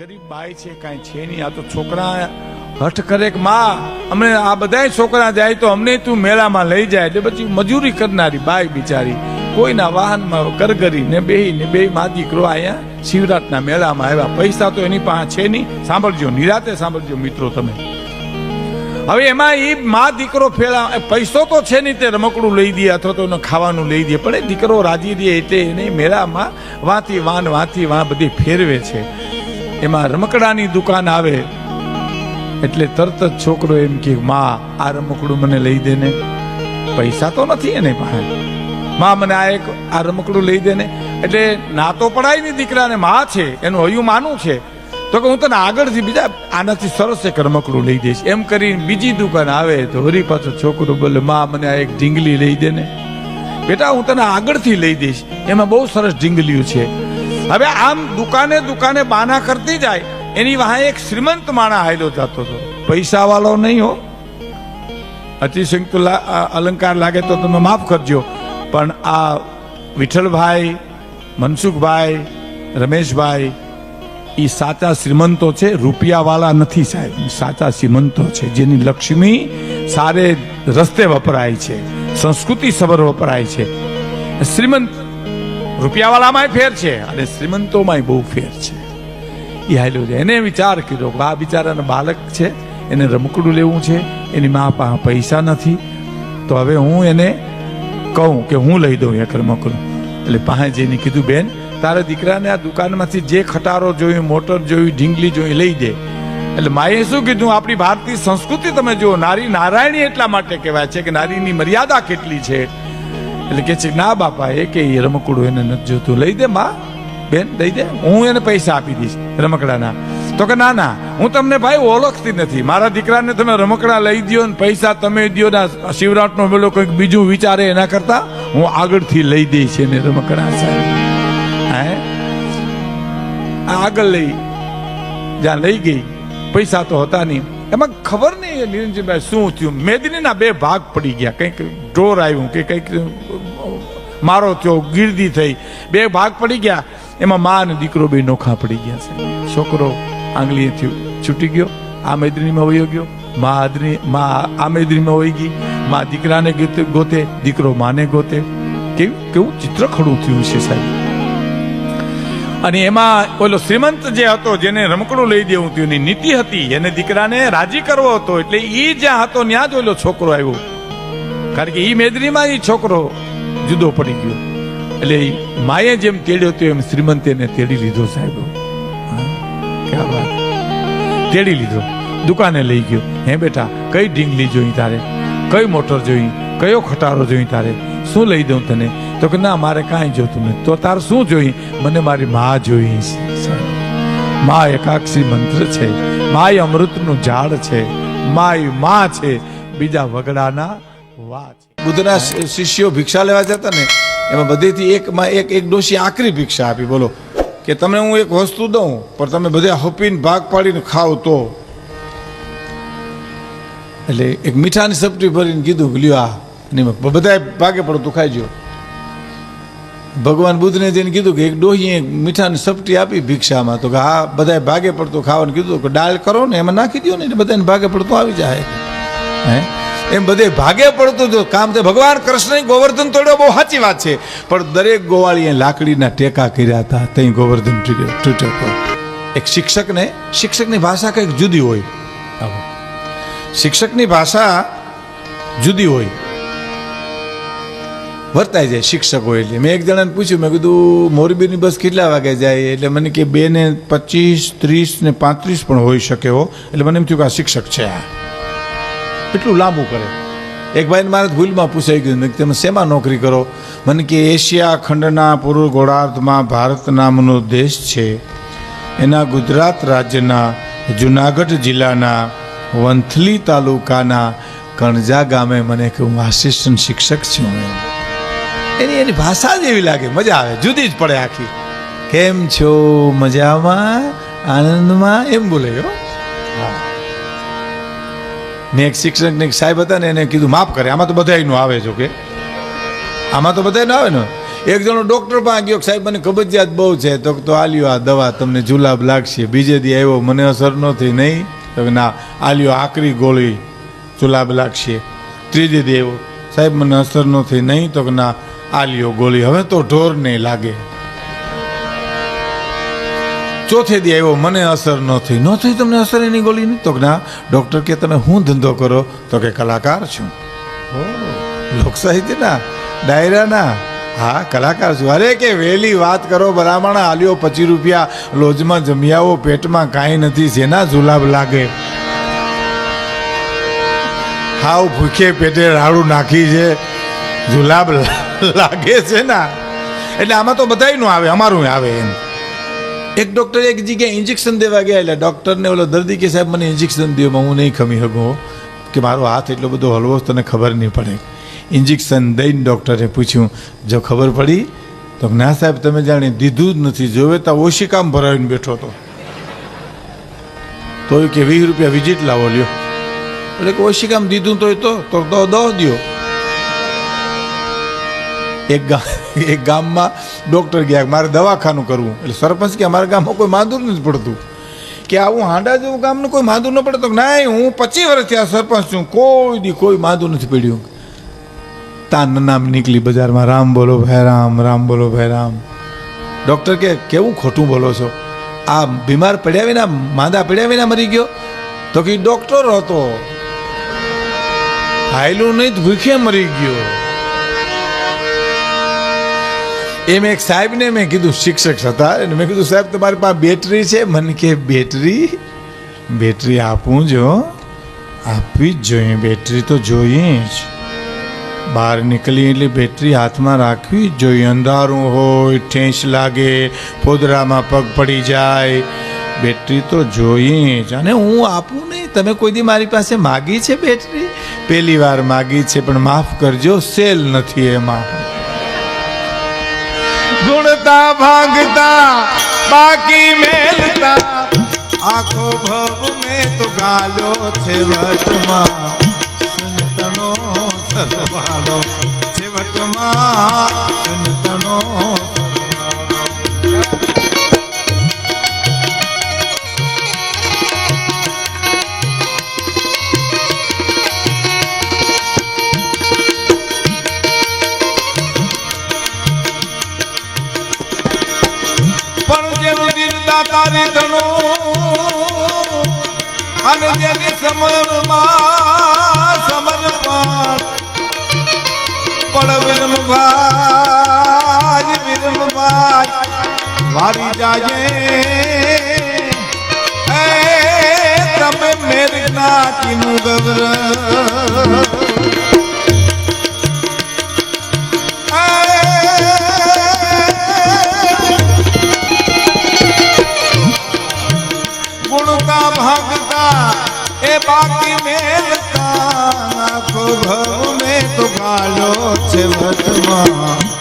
ગરીબ બાઈ છે, કાંઈ છે નહીં. આ તો છોકરા હઠ કરે કે માં, અમને આ બધાય છોકરા જાય તો અમને તું મેળામાં લઈ જાય. એટલે પછી મજૂરી કરનારી બાઈ બિચારી કોઈના વાહનમાં કરગરી ને બેહી ને બે માં દીકરો અહીંયા શિવરાતના મેળામાં આવ્યા. પૈસા તો એની પાસે છે નહીં. સાંભળજો, નિરાતે સાંભળજો મિત્રો તમે. હવે એમાં એ મા દીકરો ફેલા પૈસો તો છે નહીં તે રમકડું લઈ દે, અથવા તો એને ખાવાનું લઈ દે. પણ એ દીકરો રાજી દે એટલે એને મેળામાં વાંથી વાન વાંથી વાં બધી ફેરવે છે. એમાં રમકડાની દુકાન આવે. એટલે તરત જ છોકરો એમ કે, માં, આ રમકડું મને લઈ દે ને. પૈસા તો નથી એને પાસે. માં, મને આ એક, આ રમકડું લઈ દે ને. એટલે ના તો પડાય નહીં દીકરાને, માં છે, એનું હયું માનું છે. તો કે હું તને આગળથી બીજા આનાથી સરસ એક રમકડું લઈ દઈશ. એમ કરીને બીજી દુકાન આવે તો હરી પાછો છોકરો બોલે, માં, મને આ એક ઢીંગલી લઈ દે ને. બેટા, હું તને આગળથી લઈ દઈશ. એમાં બહુ સરસ ઢીંગલીઓ છે. હવે આમ દુકાને દુકાને બાના કરતી જાય, એની વાહે એક શ્રીમંત માણા હાયલો જતો હતો. પૈસા વાળો નહીં હો. અતિશંક અલંકાર લાગે તો તમે માફ કરજો. પણ આ વિઠ્ઠલભાઈ, મનસુખભાઈ, રમેશભાઈ એ સાચા શ્રીમંતો છે, રૂપિયાવાળા નથી સાહેબ. સાચા શ્રીમંતો છે, જેની લક્ષ્મી સારે રસ્તે વપરાય છે, સંસ્કૃતિ સબર વપરાય છે. શ્રીમંત રૂપિયાવાળામાંય ફેર છે. અને શ્રીમંતોમાંય બહુ ફેર છે. એ હાલ્યો છે. એને વિચાર કર્યો કે આ બિચારાને બાળક છે, એને રમકડું લેવું છે, એની મા પાસે પૈસા નથી. તો હવે હું એને કહું કે હું લઈ દઉં એક રમકડું એટલે પાસે જઈને કીધું, બેન, તારા દીકરાને આ દુકાનમાંથી જે ખટારો જોયું, મોટર જોયું, ઢીંગલી જોઈ લઈ દે. એટલે માએ શું કીધું? આપણી ભારતીય સંસ્કૃતિ તમે જુઓ, નારી નારાયણી એટલા માટે કહેવાય છે કે નારીની મર્યાદા કેટલી છે? એટલે કે છે, ના બાપા, એ કે એ રમકડું એને નથી જોતું. લઈ દે માં, બેન લઈ દે. હું એને પૈસા આપી દઈશ રમકડાના. તો કે, ના ના, હું તમને ભાઈ ઓળખતી નથી. મારા દીકરાને તમે રમકડા લઈ દ્યો ને પૈસા તમે દો ના શિવરાતનો પેલો કંઈક બીજું વિચારે એના કરતા, હું આગળથી લઈ દઈશ એને રમકડા સાહેબ. હે? આગળ લઈ, જ્યાં લઈ ગઈ, પૈસા તો હતા નહીં. એમાં ખબર નહીં નિરંજનભાઈ શું થયું. મેદનીના બે ભાગ પડી ગયા, કંઈક ઢોર આવ્યું કે કંઈક, મારો થયો, ગીરદી થઈ. બે ભાગ પડી ગયા. એમાં મા અને દીકરો બે નોખા પડી ગયા છે. છોકરો આંગળીએથી છૂટી ગયો, આ મેદનીમાં વયો ગયો. મા આદરી, મા આ મેદનીમાં વહી ગઈ. મા દીકરાને ગોતે દીકરો માને ગોતે. કેવું કેવું ચિત્ર ખડું થયું છે સાહેબ. અને એમાં ઓલો શ્રીમંત જે હતો, જેને રમકડું લઈ દેવું હતું એની નીતિ હતી. એને દીકરાને રાજી કરવો હતો, એટલે એ જ્યાં હતો ત્યાં જ ઓલો છોકરો આવ્યો. કારણ કે એ મેદરીમાં એ છોકરો જુદો પડી ગયો. એટલે માએ જેમ તેડ્યો હતો એમ શ્રીમંતે એને તેડી લીધો સાહેબ. તેડી લીધો. દુકાને લઈ ગયો. હે બેટા, કઈ ઢીંગલી જોઈ તારે? કઈ મોટર જોઈ? કયો ખટારો જોઈ તારે? શું લઈ દઉં તને? તો કે ના, મારે કાંઈ જોતું નથી. તો તાર શું જોઈ? મને મારી મા જોઈ. મા એકાક્ષી મંત્ર છે. મા અમૃતનું ઝાડ છે. મા એ મા છે. બીજા વગડાના બુદ્ધના શિષ્યો ભિક્ષા લેવા જતા ને, એમાં બધેથી એકમાં એક એક ડોશી આકરી ભિક્ષા આપી, બોલો, કે તમને હું એક વસ્તુ દઉં, પણ તમે બધા હપીને ભાગ પાડીને ખાવ તો. એટલે એક મીઠાની સપટી ભરીને કીધું લ્યો આ. અને બધાએ ભાગે પડતું ખાઈજો ભગવાન બુદ્ધને જઈને કીધું કે, એક ડોહીએ મીઠાની સપટી આપી ભિક્ષામાં. તો કે, હા બધાએ ભાગે પડતું ખાવાનું. કીધું કે, દાળ કરો ને, એમાં નાખી દો ને, એટલે બધાને ભાગે પડતું આવી જાય. હે? એમ બધે ભાગે પડતું હતું કામ તો ભગવાન કૃષ્ણ ગોવર્ધન તોડ્યો, બહુ સાચી વાત છે. પણ દરેક ગોવાળીએ લાકડીના ટેકા કર્યા હતા ત્યાં ગોવર્ધન તૂટ્યો તૂટ્યો. એક શિક્ષકને, શિક્ષકની ભાષા કંઈક જુદી હોય. શિક્ષકની ભાષા જુદી હોય. વર્તાઈ જાય શિક્ષક હોય એટલે. મેં એક જણાને પૂછ્યું, મેં કીધું, મોરબીની બસ કેટલા વાગે જાય? એટલે મને કે બે ને પચીસ, ત્રીસ ને પાંત્રીસ પણ હોઈ શકે હો. એટલે મને એમ થયું કે આ શિક્ષક છે આ. એટલું લાંબુ કરે? એક ભાઈને મારે ભૂલમાં પૂછાઈ ગયું તમે શેમાં નોકરી કરો? મને કે, એશિયા ખંડના પૂર્વ ગોળાર્ધમાં ભારત નામનો દેશ છે. એના ગુજરાત રાજ્યના જુનાગઢ જિલ્લાના વંથલી તાલુકાના કણજા ગામે મને કે હું આસિસ્ટન્ટ શિક્ષક છું. એની એની ભાષા જ એવી લાગે, મજા આવે, જુદી જ પડે આખી. કેમ છો? મજામાં? આનંદમાં? એમ બોલે હો. મેં એક શિક્ષકને એક સાહેબ હતા ને એને કીધું, માફ કરે, આમાં તો બધાયનું આવે જો કે આમાં તો બધાયનું આવે ને? એક જણો ડોક્ટર પાસે ગયો સાહેબ, મને કબજિયાત બહુ છે. તો તો આલ્યો આ દવા, તમને જુલાબ લાગશે. બીજે દી આવ્યો, મને અસર નથી નહીં? તો ના, આલ્યો આકરી ગોળી, જુલાબ લાગશે. ત્રીજે દી આવ્યો, સાહેબ, મને અસર નથી નહીં? તો કે ના, આલ્યો ગોળી, હવે તો ઢોર નહીં લાગે. ચોથે દી આવ્યો મને અસર ન થઈ. ન થઈ તમને અસર એની ગોળીની? તો કે ના ડૉક્ટર કે તમે હું ધંધો કરો તો કે કલાકાર છું. લોકસાહિત્યના ડાયરાના. હા કલાકાર છું. અરે કે વહેલી વાત કરો બરામણ આલ્યો પચીસ રૂપિયા લોજમાં જમિયાવો પેટમાં કાંઈ નથી જેના જુલાબ લાગે? હાવ ભૂખે પેટે રાડું નાખી છે. જુલાબ લાગે છે ના? એટલે આમાં તો બધાયનું આવે અમારું આવે એમ. એક ડૉક્ટર એક જગ્યાએ ઇન્જેક્શન દેવા ગયા એટલે ડૉક્ટરને ઓલો દર્દી કે, સાહેબ, મને ઇન્જેક્શન દો હું નહીં ખમી શકું કે મારો હાથ એટલો બધો હલવો તને ખબર નહીં પડે. ઇન્જેક્શન દઈને ડૉક્ટરે પૂછ્યું, જો ખબર પડી? તો ના સાહેબ, તમે જાણે દીધું જ નથી, જોવે તો ઓશિકામ ભરાવીને બેઠો હતો. તોય કે, વીસ રૂપિયા વિઝિટ લાવો લ્યો. એટલે કે, ઓશિકામ દીધું તો તો દો દો દ્યો. એક ગામ એક ગામમાં ડૉક્ટર ગયા મારે દવાખાનું કરવું. એટલે સરપંચ કે અમારા ગામમાં કોઈ માંદુર નથી પડતું. કે આવું હાંડા જેવું ગામનું કોઈ માંદુર ન પડતો. ના હું પચીસ વર્ષથી આ સરપંચ છું. કોઈ દી કોઈ માંદુર નથી પડ્યું. તાન નામ નીકળી બજારમાં. રામ બોલો ભાઈ રામ રામ બોલો ભાઈ રામ. ડૉક્ટર કે, કેવું ખોટું બોલો છો? આ બીમાર પડ્યા વિના, માંદા પડ્યા વિના મરી ગયો? તો કે ડૉક્ટર હતો. હાયલું નહીં ભૂખે મરી ગયો. એમ એક સાહેબને મેં કીધું, શિક્ષક હતા અને મેં કીધું, સાહેબ, તમારી પાસે બેટરી છે? મને કે, બેટરી? બેટરી આપું જો આપવી જ જોઈએ, બેટરી તો જોઈએ જ. બહાર નીકળી એટલે બેટરી હાથમાં રાખવી જ જોઈએ, અંધારું હોય, ઠેંચ લાગે, પોદરામાં પગ પડી જાય. બેટરી તો જોઈએ જ. અને હું આપું નહીં, તમે કોઈ દી મારી પાસે માગી છે બેટરી? પહેલી વાર માગી છે, પણ માફ કરજો, સેલ નથી એમાં. ગુણતા, ભાગતા, બાકી મેલતા. આખો ભવ મેં તો ગાલો છે વટમાં, સંતનો સરવાળો છે વટમાં, સંતનો પણ વિરમભાઈ વારી જાજે. તમે મેર ભાગતા, એ બાકી મેલતા. આખો ભવ મેં તો ગાળ્યો છે વટમાં.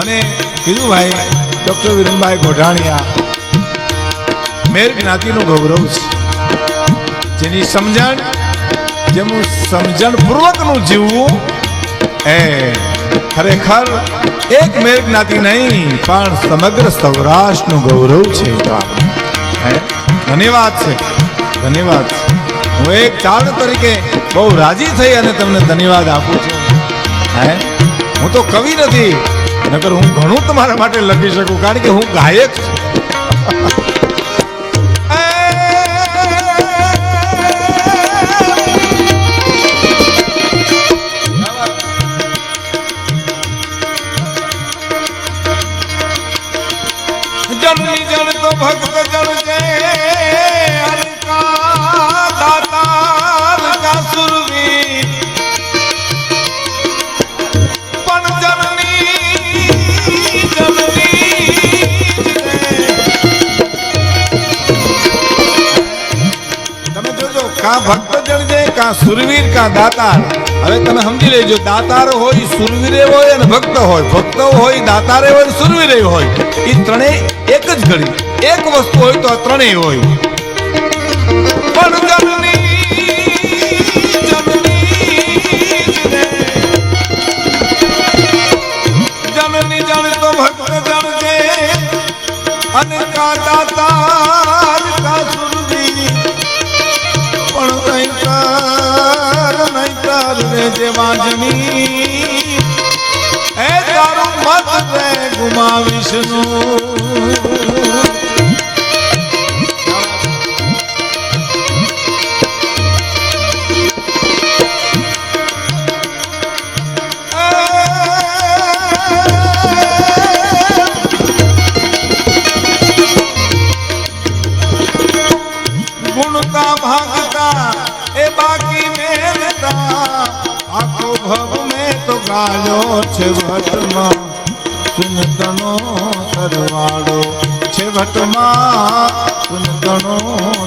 મને કીધું ભાઈ, ડૉક્ટર વિરમભાઈ ગોઢાણીયા, મેર જ્ઞાતિનું ગૌરવ છે. જેની સમજણ, જેનું સમજણ પૂર્વકનું જીવવું એ ખરેખર એક મેર જ્ઞાતિ નહીં, પણ સમગ્ર સૌરાષ્ટ્રનું ગૌરવ છે ધન્યવાદ છે. ધન્યવાદ હું એક ચારણ તરીકે બહુ રાજી થઈ અને તમને ધન્યવાદ આપું છું. હે? હું તો કવિ નથી નકર હું ઘણું તમારા માટે લખી શકું કારણ કે હું ગાયક છું. કા ભક્ત જણ છે, કા સુરવીર, કા દાતાર? હવે તમે સમજી લેજો, દાતાર હોય, સુરવીરે હોય અને ભક્ત હોય. ભક્ત હોય, દાતારે હોય સુરવીરે હોય. એ ત્રણેય એક જ ઘડી. એક વસ્તુ હોય તો આ ત્રણેય હોય. પણ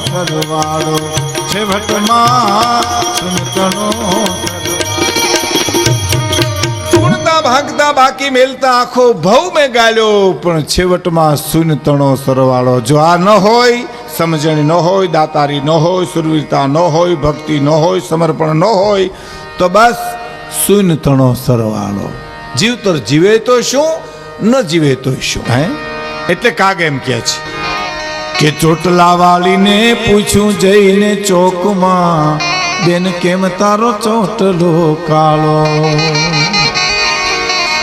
સરવાળો છેવટમાં વટમાં સુનતનો ભાગતા બાકી મેલતા આખો ભવ મેં ગાલ્યો પણ છેવટમાં શૂન્ય તણો સરવાળો. જો આ ન હોય, સમજણ ન હોય, દાતારી ન હોય, સુરવીરતા ન હોય, ભક્તિ ન હોય, સમર્પણ ન હોય, તો બસ શૂન્ય તણો સરવાળો જીવતર જીવે તો શું, ન જીવે તો શું, હે? એટલે કાગ એમ કહે છે. કે ચોટલા વાળીને પૂછ્યું જઈને ચોકમાં, બેન, કેમ તારો ચોટલો કાળો?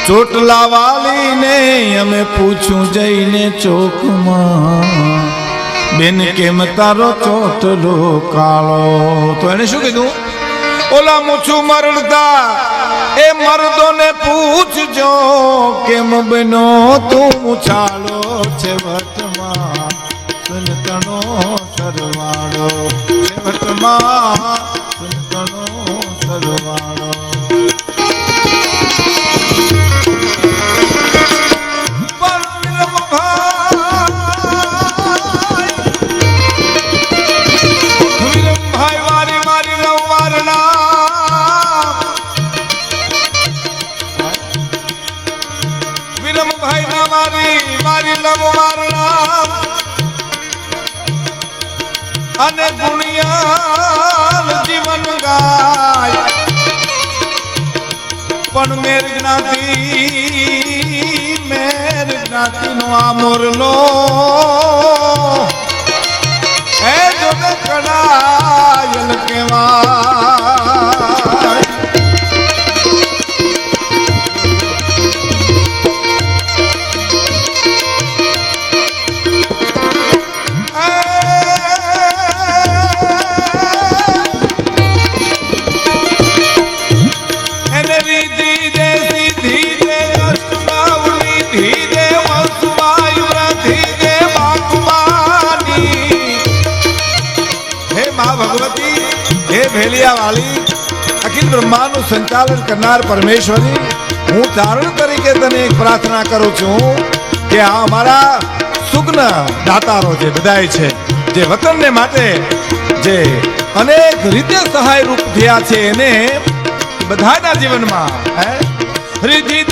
ચોટલા વાલીને અમે પૂછ્યું જઈને ચોકમાં, બેન, કેમ તારો ચોટલો કાળો? તો એને શું કીધું? ઓલા મૂછું મરડતા, એ મર્દોને પૂછજો, કેમ બનો તું ઉછાળો છે વટમાં સુનતણો સરવાળો દેવતમાં સુનતણો સરવાળો વિરમભાઈ વારી મારી વિરમભાઈ ના મારી અને ગુણિયાલ જીવન ગાય. પણ મેર જ્ઞાતિ મેર જ્ઞાતિ નો આ મોરલો હે જોને કડાયલ કેવાય સંચાલન કરનાર પરમેશ્વરી, હું તારણ તરીકે તને એક પ્રાર્થના કરું છું કે આ અમારા સુગ્ન દાતારો જે બધાય છે, જે વતનને માટે જે અનેક રીતે સહાય રૂપ થયા છે, એને બધાના જીવનમાં, હે? રીતિ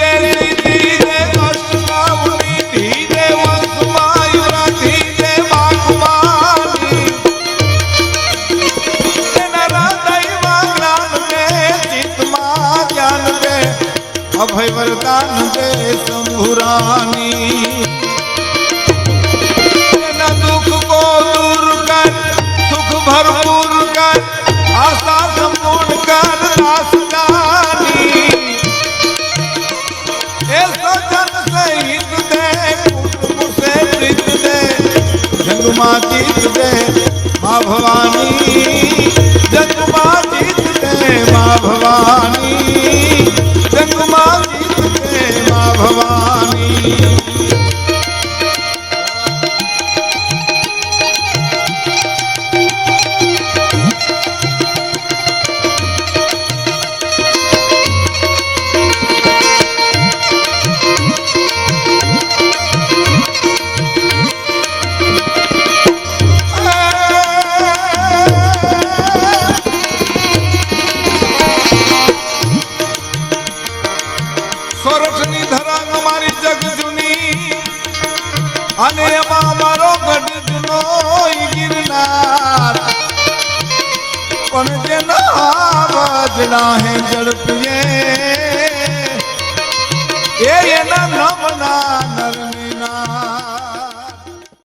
અભય વરદાન દે શંભુરાની દુઃખ કો દૂર કર, સુખ ભરપૂર કર, આશા સંપૂર્ણ કર રાસદાની. એ સજન સહિત દે, કુટુંબ સે પ્રીત દે, જંગમાં જીત દે મા ભવાની.